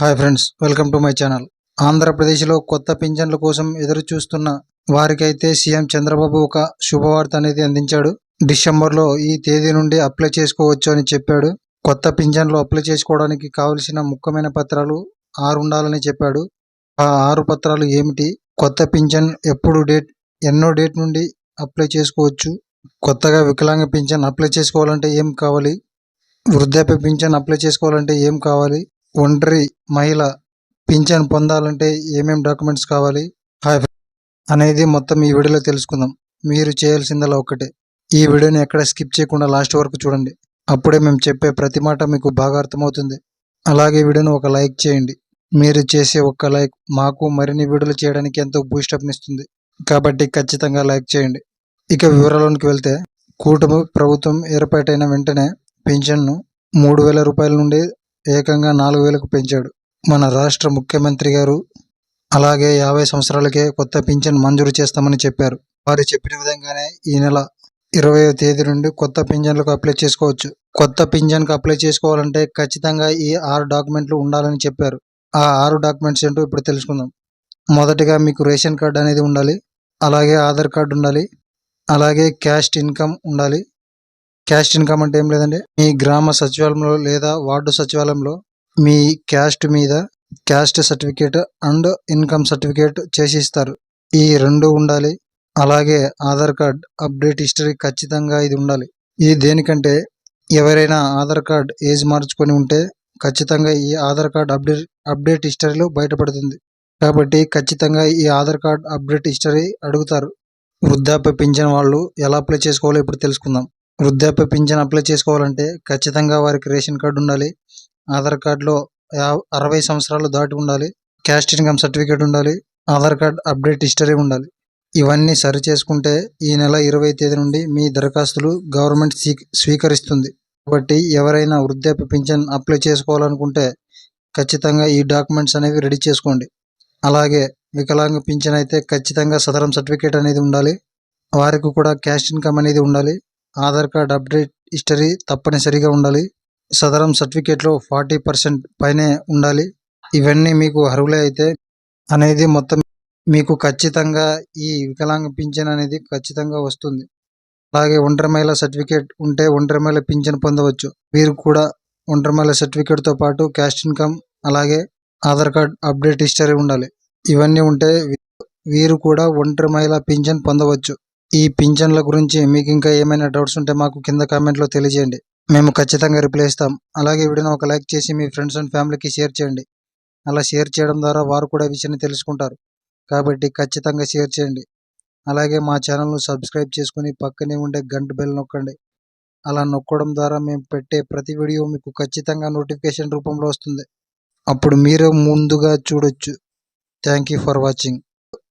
Hi friends welcome to my channel. ఆంధ్రప్రదేశ్లో కొత్త పింఛన్ల కోసం ఎదురు చూస్తున్న వారికైతే సీఎం చంద్రబాబు ఒక శుభవార్త అనేది అందించాడు. డిసెంబర్లో ఈ తేదీ నుండి అప్లై చేసుకోవచ్చు అని చెప్పాడు. కొత్త పింఛన్లు అప్లై చేసుకోవడానికి కావలసిన ముఖ్యమైన పత్రాలు ఆరు ఉండాలని చెప్పాడు. ఆ ఆరు పత్రాలు ఏమిటి? కొత్త పింఛన్ ఎప్పుడు డేట్ ఎన్నో డేట్ నుండి అప్లై చేసుకోవచ్చు? కొత్తగా వికలాంగ పింఛన్ అప్లై చేసుకోవాలంటే ఏం కావాలి? వృద్ధాప్య పింఛన్ అప్లై చేసుకోవాలంటే ఏం కావాలి? ఒంటరి మహిళ పింఛన్ పొందాలంటే ఏమేమి డాక్యుమెంట్స్ కావాలి? హాయ్ అనేది మొత్తం ఈ వీడియోలో తెలుసుకుందాం. మీరు చేయాల్సిందలా ఒక్కటే. ఈ వీడియోని ఎక్కడ స్కిప్ చేయకుండా లాస్ట్ వరకు చూడండి. అప్పుడే మేము చెప్పే ప్రతి మాట మీకు బాగా అర్థమవుతుంది. అలాగే వీడియోని ఒక లైక్ చేయండి. మీరు చేసే ఒక్క లైక్ మాకు మరిన్ని వీడియోలు చేయడానికి ఎంతో బూస్టప్నిస్తుంది కాబట్టి ఖచ్చితంగా లైక్ చేయండి. ఇక వివరాల్లోకి వెళ్తే కూటమి ప్రభుత్వం ఏర్పాటైన వెంటనే పింఛన్ను మూడు వేల రూపాయల నుండి ఏకంగా నాలుగు వేలకు పెంచాడు. మన రాష్ట్ర ముఖ్యమంత్రి గారు అలాగే యాభై సంవత్సరాలకే కొత్త పింఛన్ మంజూరు చేస్తామని చెప్పారు. వారు చెప్పిన విధంగానే ఈ నెల ఇరవయో తేదీ నుండి కొత్త పింఛన్లకు అప్లై చేసుకోవచ్చు. కొత్త పింఛన్కి అప్లై చేసుకోవాలంటే ఖచ్చితంగా ఈ ఆరు డాక్యుమెంట్లు ఉండాలని చెప్పారు. ఆ ఆరు డాక్యుమెంట్స్ ఏంటో ఇప్పుడు తెలుసుకుందాం. మొదటిగా మీకు రేషన్ కార్డు అనేది ఉండాలి. అలాగే ఆధార్ కార్డు ఉండాలి. అలాగే క్యాస్ట్ ఇన్కమ్ ఉండాలి. క్యాస్ట్ ఇన్కమ్ అంటే ఏం లేదండి. మీ గ్రామ సచివాలయంలో లేదా వార్డు సచివాలయంలో మీ క్యాస్ట్ మీద caste certificate and income certificate చేసి ఇస్తారు. ఈ రెండు ఉండాలి. అలాగే ఆధార్ కార్డ్ అప్డేట్ హిస్టరీ ఖచ్చితంగా ఇది ఉండాలి. ఇది దేనికంటే ఎవరైనా ఆధార్ కార్డ్ ఏజ్ మార్చుకొని ఉంటే ఖచ్చితంగా ఈ ఆధార్ కార్డ్ అప్డేట్ అప్డేట్ హిస్టరీలో బయటపడుతుంది. కాబట్టి ఖచ్చితంగా ఈ ఆధార్ కార్డ్ అప్డేట్ హిస్టరీ అడుగుతారు. వృద్ధాప్య పింఛన్ వాళ్ళు ఎలా అప్లై చేసుకోవాలో ఇప్పుడు తెలుసుకుందాం. వృద్ధాప్య పింఛన్ అప్లై చేసుకోవాలంటే ఖచ్చితంగా వారికి రేషన్ కార్డు ఉండాలి. ఆధార్ కార్డులో అరవై సంవత్సరాలు దాటి ఉండాలి. క్యాస్ట్ ఇన్కమ్ సర్టిఫికేట్ ఉండాలి. ఆధార్ కార్డ్ అప్డేట్ హిస్టరీ ఉండాలి. ఇవన్నీ సరి చేసుకుంటే ఈ నెల ఇరవై తేదీ నుండి మీ దరఖాస్తులు గవర్నమెంట్ స్వీ- స్వీకరిస్తుంది. కాబట్టి ఎవరైనా వృద్ధాప్య పింఛన్ అప్లై చేసుకోవాలనుకుంటే ఖచ్చితంగా ఈ డాక్యుమెంట్స్ అనేవి రెడీ చేసుకోండి. అలాగే వికలాంగ పింఛన్ అయితే ఖచ్చితంగా సదరం సర్టిఫికేట్ అనేది ఉండాలి. వారికి కూడా క్యాష్ ఇన్కమ్ అనేది ఉండాలి. ఆధార్ కార్డ్ అప్డేట్ హిస్టరీ తప్పనిసరిగా ఉండాలి. సదరం సర్టిఫికేట్లో ఫార్టీ పర్సెంట్ పైనే ఉండాలి. ఇవన్నీ మీకు అర్హులే అయితే అనేది మొత్తం మీకు ఖచ్చితంగా ఈ వికలాంగ పింఛన్ అనేది ఖచ్చితంగా వస్తుంది. అలాగే ఒంటరి మహిళ సర్టిఫికేట్ ఉంటే ఒంటరి మహిళ పింఛన్ పొందవచ్చు. వీరు కూడా ఒంటరి మహిళ సర్టిఫికేట్తో పాటు క్యాస్ట్ ఇన్కమ్ అలాగే ఆధార్ కార్డ్ అప్డేట్ హిస్టరీ ఉండాలి. ఇవన్నీ ఉంటే వీరు కూడా ఒంటరి మహిళ పింఛన్ పొందవచ్చు. ఈ పింఛన్ల గురించి మీకు ఇంకా ఏమైనా డౌట్స్ ఉంటే మాకు కింద కామెంట్లో తెలియజేయండి. మేము ఖచ్చితంగా రిప్లై ఇస్తాం. అలాగే వీడియోని ఒక లైక్ చేసి మీ ఫ్రెండ్స్ అండ్ ఫ్యామిలీకి షేర్ చేయండి. అలా షేర్ చేయడం ద్వారా వారు కూడా విషయాన్ని తెలుసుకుంటారు. కాబట్టి ఖచ్చితంగా షేర్ చేయండి. అలాగే మా ఛానల్ను సబ్స్క్రైబ్ చేసుకుని పక్కనే ఉండే గంట బెల్ నొక్కండి. అలా నొక్కడం ద్వారా మేము పెట్టే ప్రతి వీడియో మీకు ఖచ్చితంగా నోటిఫికేషన్ రూపంలో వస్తుంది. అప్పుడు మీరే ముందుగా చూడొచ్చు. Thank you for watching.